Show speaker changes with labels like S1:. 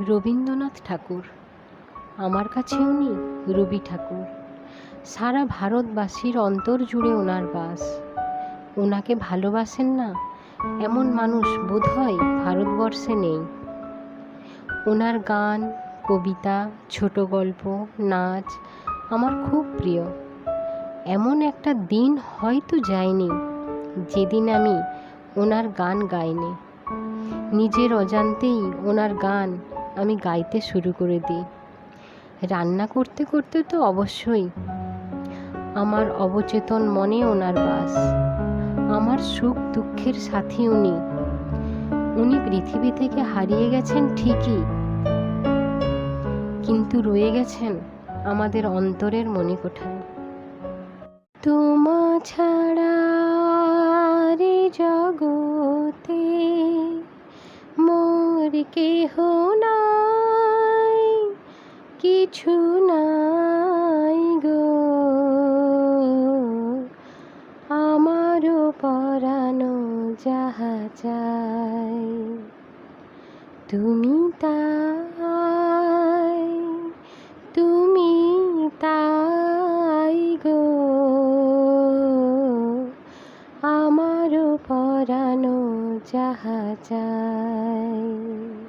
S1: রবীন্দ্রনাথ ঠাকুর, আমার কাছে উনি রবি ঠাকুর। সারা ভারতবাসীর অন্তর জুড়ে ওনার বাস। ওনাকে ভালোবাসেন না এমন মানুষ বোধহয় ভারতবর্ষে নেই। ওনার গান, কবিতা, ছোট গল্প, নাচ আমার খুব প্রিয়। এমন একটা দিন হয়তো যায়নি যেদিন আমি ওনার গান গাইনি। নিজের অজান্তেই ওনার গান আমি গাইতে শুরু করে দিই। রান্না করতে করতে তো অবশ্যই আমার অবচেতন মনে ওনার বাস। আমার সুখ দুঃখের সাথী উনি। উনি পৃথিবী থেকে হারিয়ে গেছেন ঠিকই। কিন্তু রয়ে গেছেন আমাদের অন্তরের মনে কোঠায়। তোমা ছাড়া জগতে মোর কেহ নাই। কিছু নাই গো। আমারও পরানো যাহা চাই, তুমি তাই তুমি তাই গো। আমারও পরানো যাহা চাই।